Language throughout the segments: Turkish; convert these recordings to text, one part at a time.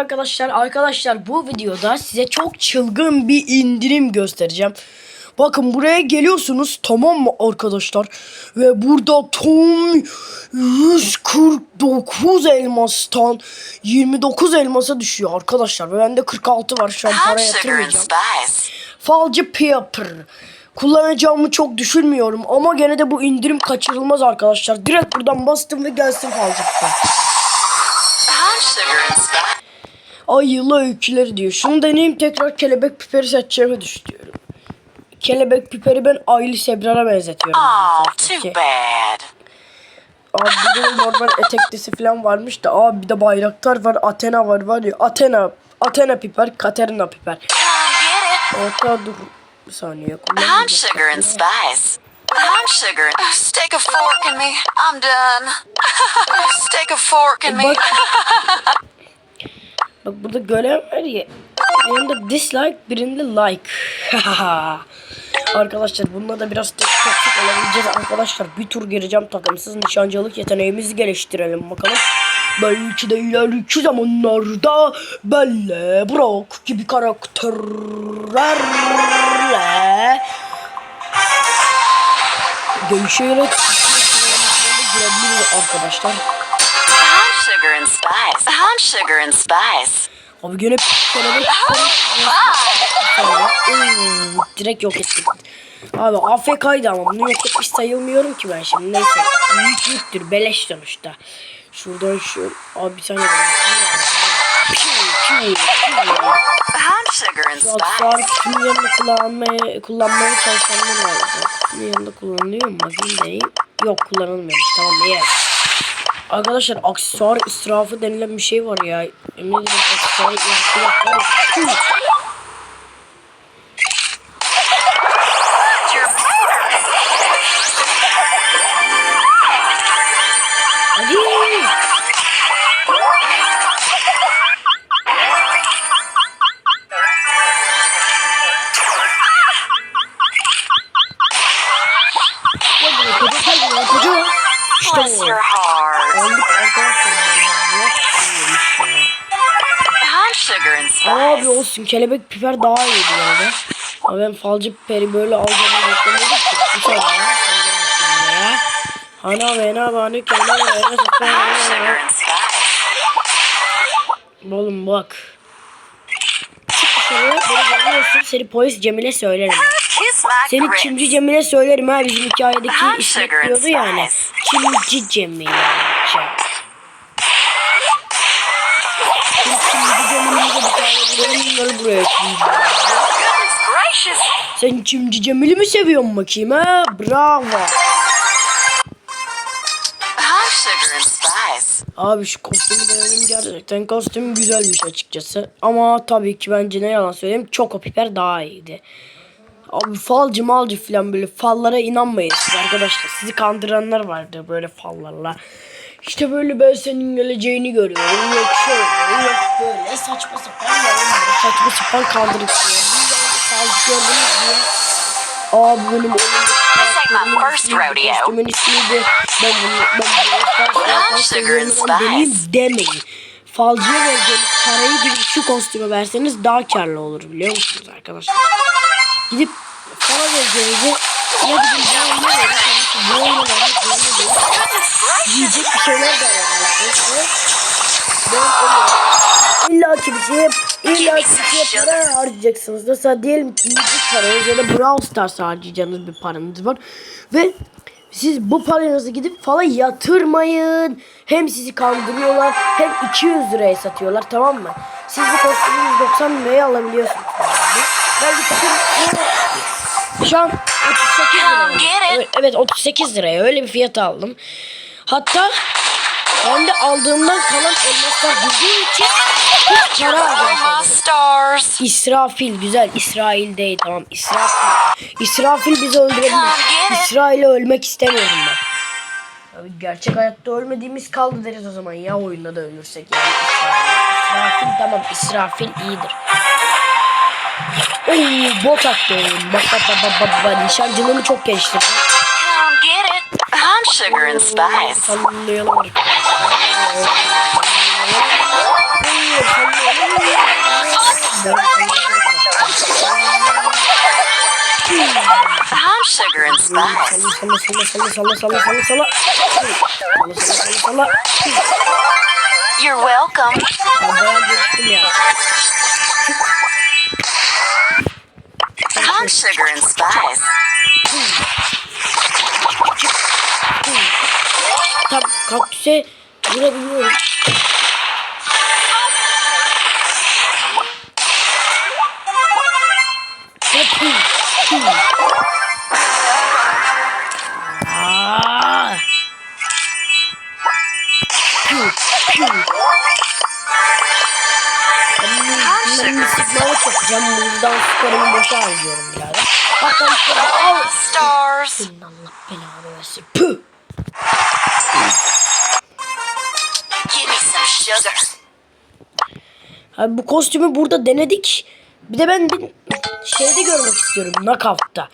arkadaşlar. Arkadaşlar bu videoda size çok çılgın bir indirim göstereceğim. Bakın buraya geliyorsunuz tamam mı arkadaşlar? Ve burada tam 149 elmastan 29 elmasa düşüyor arkadaşlar. Ve bende 46 var şu an para yatırmayacağım. Falcı Pepper. Kullanacağımı çok düşünmüyorum ama gene de bu indirim kaçırılmaz arkadaşlar. Direkt buradan bastım ve gelsin Falcı Pepper. Hot sugar and spice. Ay yılı öyküleri diyor. Şunu deneyeyim tekrar kelebek piperi seçeceğimi düşünüyorum. Kelebek piperi ben Aylı Sebrar'a benzetiyorum. Oh, too bad. Abi bir de normal eteklisi falan varmış da abi bir de bayraktar var. Athena var var ya. Athena. Athena piper. Katerina piper. Orta dur. Bir saniye. Kullanmayacağım. sugar and spice. Hot sugar. Stick a fork in me. I'm done. Stick a fork in me. Bak. Burada görev var ya. Birinde dislike, birinde like. arkadaşlar bununla da biraz toksik olabileceğiz arkadaşlar. Bir tur gireceğim takımsız nişancılık yeteneğimizi geliştirelim bakalım. Belki de ileriki zamanlarda Belle, Brock gibi karakterlerle değişerek girebiliriz arkadaşlar. Sugar and spice. Hot sugar and spice. Abi gene kelebek Oo, direkt yok ettik. Abi AFK'ydı ama bunu yok etmiş sayılmıyorum ki ben şimdi neyse. Büyük büyüktür beleş sonuçta. Şuradan şu abi bir saniye. Spice. kimin yanında kullanmaya, kullanmaya çalışanlar var. Kimin yanında kullanılıyor mu? Bakayım deneyim. Yok kullanılmıyormuş tamam yes. Arkadaşlar aksesuar israfı denilen bir şey var ya. Emin aksesuar israfı var. Abi olsun kelebek piper daha iyiydi yani. Ama ben falcı piperi böyle alacağımı beklemiyordum ki. Bir saniye. ya. Hana ve na bani kena ve na Hot sugar süper. and spice. Oğlum bak. Çık. Seni polis Cemile söylerim. Seni. Çimci Cemile söylerim ha bizim hikayedeki and diyordu yani. Çimci Cemile. Şey. Bunları buraya gracious. Sen Çimci Cemil'i mi seviyorsun bakayım ha? Bravo. Abi şu kostümü denedim gerçekten kostüm güzelmiş açıkçası. Ama tabii ki bence ne yalan söyleyeyim Choco Piper daha iyiydi. Abi falcı malcı falan böyle fallara inanmayın siz arkadaşlar. Sizi kandıranlar vardı böyle fallarla. İşte böyle ben senin geleceğini görüyorum. Yok şöyle yok böyle saçma sapan yalanlar. Saçma sapan kandırıklar. Falcı gördünüz diye. Abi benim kostümün. Ben bunu ben bunu ben deneyim demeyin. Falcıya vereceğiniz parayı gidip şu kostüme verseniz daha karlı olur biliyor musunuz arkadaşlar? Gidip para vereceğinizi ya gidin bu oyuna verin bu oyuna İlla ki bir şey illa ki bir şey para harcayacaksınız. Mesela diyelim ki yiyecek paranız ya da Brawl Stars harcayacağınız bir paranız var. Ve siz bu paranızı gidip falan yatırmayın. Hem sizi kandırıyorlar hem 200 liraya satıyorlar tamam mı? Siz bu kostümü 190 liraya alabiliyorsunuz. Ben gittim şu an 38 liraya. Evet, Evet 38 liraya öyle bir fiyata aldım. Hatta ben de aldığımdan kalan elmaslar bildiğim için hiç para stars. İsrafil güzel. İsrail değil tamam. İsrafil. İsrafil bizi öldürebilir. İsrail'e ölmek istemiyorum ben. Abi gerçek hayatta ölmediğimiz kaldı deriz o zaman ya oyunda da ölürsek yani. İsrafil tamam İsrafil iyidir. Oo bot attı oyun. Bak bak bak bak bak. Nişancılığımı çok geliştirdim. Come get it. Hot sugar and spice. Sallayalım. Sugar and spice. You're welcome. Brown sugar and spice. Tam kaktüse Vurabiliyorum. Ben sıkmaya çakacağım. Buradan sıkarımı boşa harcıyorum birader. Bakın şurada. Stars. Allah belanı versin. Püh. Abi bu kostümü burada denedik. Bir de ben bir şeyde görmek istiyorum. Knockout'ta.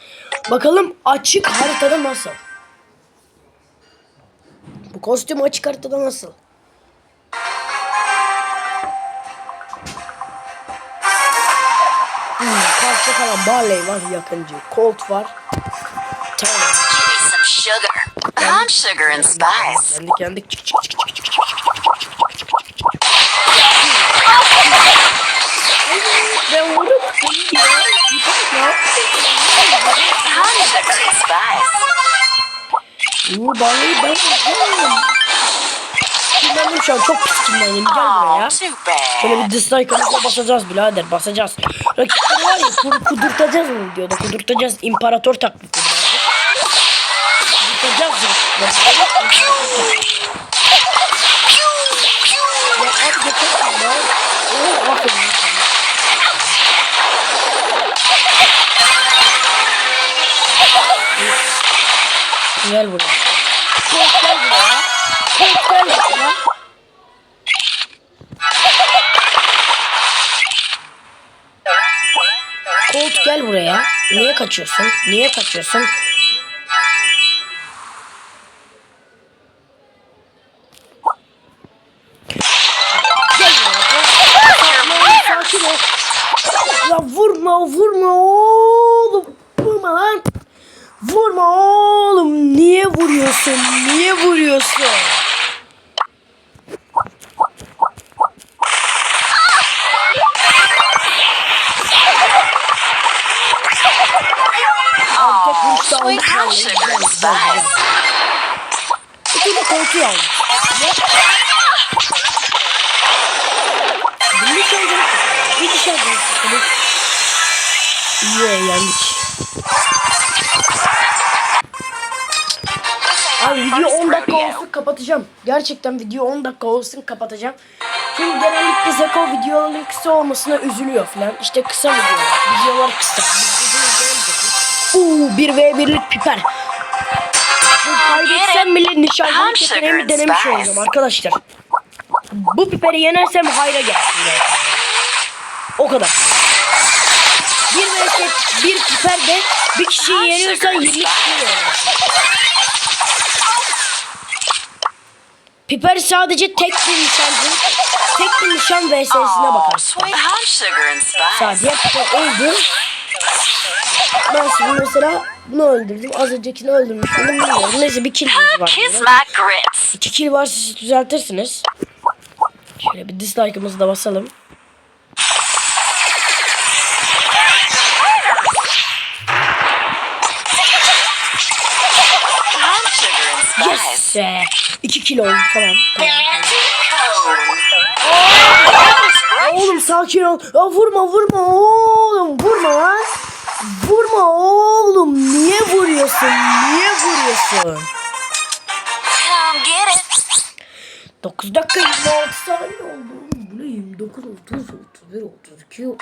Bakalım açık haritada nasıl? Bu kostüm açık haritada nasıl? Hmm, parça falan Barley var yakıncı. Colt var. Tamam. Give me some sugar. Corn sugar and spice. Yendik yendik. Çık çık çık çık çık çık çık çık çık Uuu Barley'i ben vurdum. Kimlendim şu an çok pis kimlendim. Gel buraya. Şöyle bir dislike'ımızla basacağız birader basacağız. Rakipleri var ya kur, kudurtacağız mı diyordu. Kudurtacağız. İmparator taklidi. Kudurtacağız rakipleri. Kaçıyorsun? Niye kaçıyorsun? Ya vurma vurma oğlum. Vurma lan. Vurma oğlum. Niye vuruyorsun? Niye vuruyorsun? Corn vallahi. sugar and spice. Bir de aldım. Bir tıkladık. Yeah yendik. Abi video 10 dakika olsun kapatacağım. Gerçekten video 10 dakika olsun kapatacağım. Çünkü genellikle Zeko videoların kısa olmasına üzülüyor falan. İşte kısa videolar. Videolar kısa. Uuu 1v1'lik piper. Bu kaybetsem bile nişancılık yeteneğimi denemiş olacağım arkadaşlar. Bu piperi yenersem hayra gelsin yani. O kadar. Bir vs bir piper de bir kişiyi yeniyorsan 20 kişiyi yenersin. Piper sadece tek bir nişancı, tek bir nişan vs'sine bakar. Sadece Piper öldü. Ben şimdi mesela bunu öldürdüm. Az öncekini öldürmüştüm. Bilmiyorum. Neyse bir kill var. İki kill var siz düzeltirsiniz. Şöyle bir dislike'ımızı da basalım. Yes! İki kill oldu tamam. tamam. Oğlum sakin ol. Ya vurma vurma oğlum vurma lan. Vurma oğlum. Niye vuruyorsun? Niye vuruyorsun? Come get it. 9 dakika 26 saniye oldu. Bu ne 29, 30, 31, 32. Yut.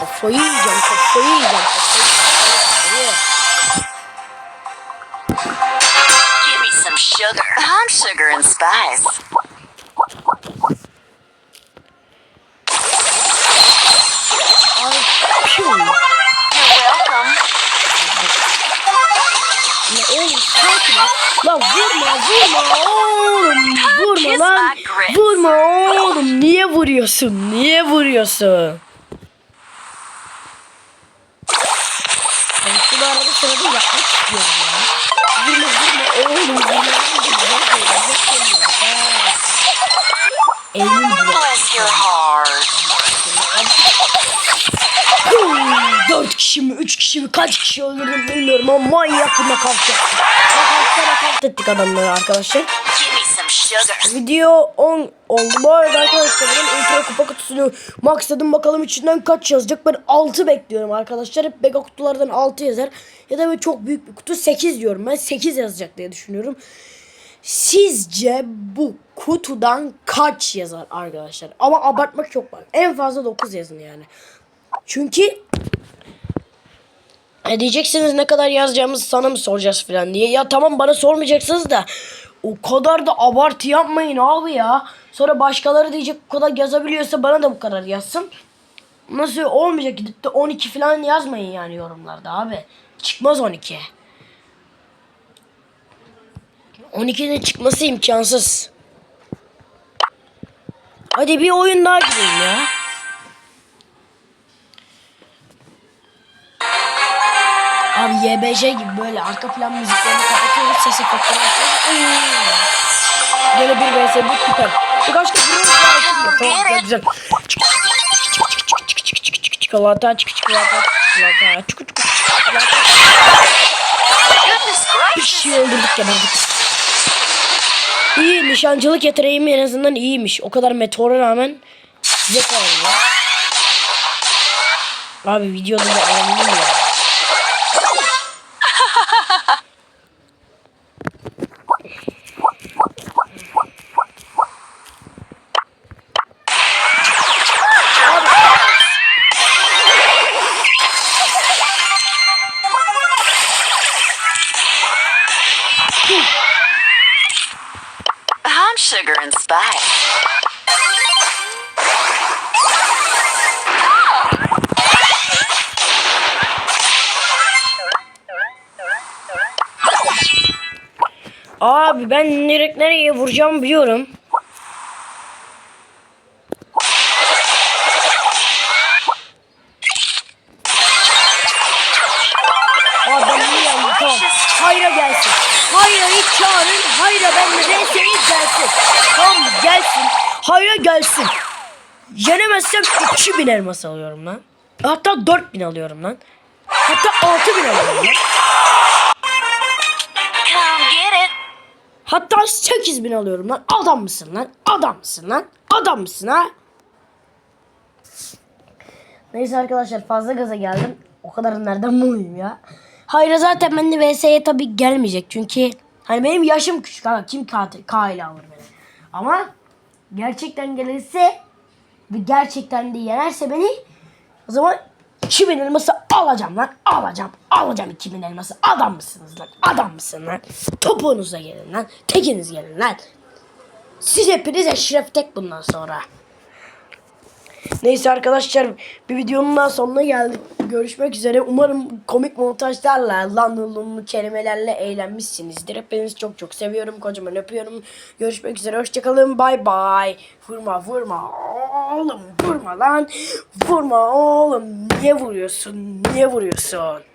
Kafayı yiyeceğim, kafayı yiyeceğim. Kafayı, kafayı. Give me some sugar. Corn sugar and spice. Lan vurma vurma oğlum. Vurma lan. Vurma oğlum. Niye vuruyorsun? Niye vuruyorsun? sırada yapmak istiyorum ya. Vurma vurma oğlum vurma. Elim bile. Dört kişi mi, üç kişi mi, kaç kişi öldürdüm bilmiyorum ama manyak yaptık. Nakavtla nakavt ettik adamları arkadaşlar. Video 10 oldu. Bu arada arkadaşlar benim intro kupa kutusunu maxladım. Bakalım içinden kaç yazacak. Ben 6 bekliyorum arkadaşlar. Hep mega kutulardan 6 yazar. Ya da böyle çok büyük bir kutu 8 diyorum. Ben 8 yazacak diye düşünüyorum. Sizce bu kutudan kaç yazar arkadaşlar? Ama abartmak çok var. En fazla 9 yazın yani. Çünkü e diyeceksiniz ne kadar yazacağımızı sana mı soracağız falan diye. Ya tamam bana sormayacaksınız da o kadar da abartı yapmayın abi ya. Sonra başkaları diyecek bu kadar yazabiliyorsa bana da bu kadar yazsın. Nasıl olmayacak gidip de 12 falan yazmayın yani yorumlarda abi. Çıkmaz 12. 12'nin çıkması imkansız. Hadi bir oyun daha girelim ya. YBJ gibi böyle arka plan müziklerini kapatıyoruz, ses efektleri açıyoruz. Gene bir vs bu süper. Birkaç da açılıyor. Tamam güzel güzel. Çikolata, çikolata, çikolata, çikolata, çikolata. Goodness Bir gracious. şey öldürdük geberdik. İyi nişancılık yeteneğim en azından iyiymiş. O kadar meteora rağmen size kalıyor. Abi videoda da aramıyor I'm sugar and spice. Abi ben direkt nereye vuracağım biliyorum. Hayra gelsin. Yenemezsem 2000 elmas alıyorum lan. Hatta 4000 alıyorum lan. Hatta 6000 alıyorum lan. Come get it. Hatta 8000 alıyorum lan. Adam mısın lan? Adam mısın lan? Adam mısın ha? Neyse arkadaşlar fazla gaza geldim. O kadar nereden bulayım ya? Hayır zaten ben de VS'ye tabii gelmeyecek. Çünkü hani benim yaşım küçük. Ha, kim K, K ile alır beni. Ama gerçekten gelirse ve gerçekten de yenerse beni o zaman 2000 elması alacağım lan. Alacağım. Alacağım 2000 elması. Adam mısınız lan? Adam mısın lan? Topuğunuza gelin lan. Tekiniz gelin lan. Siz hepiniz Eşref Tek bundan sonra. Neyse arkadaşlar bir videonun daha sonuna geldik. Görüşmek üzere. Umarım komik montajlarla, lanlılımlı kelimelerle eğlenmişsinizdir. Hepinizi çok çok seviyorum. Kocaman öpüyorum. Görüşmek üzere. Hoşçakalın. Bay bay. Vurma vurma. Oğlum vurma lan. Vurma oğlum. Niye vuruyorsun? Niye vuruyorsun?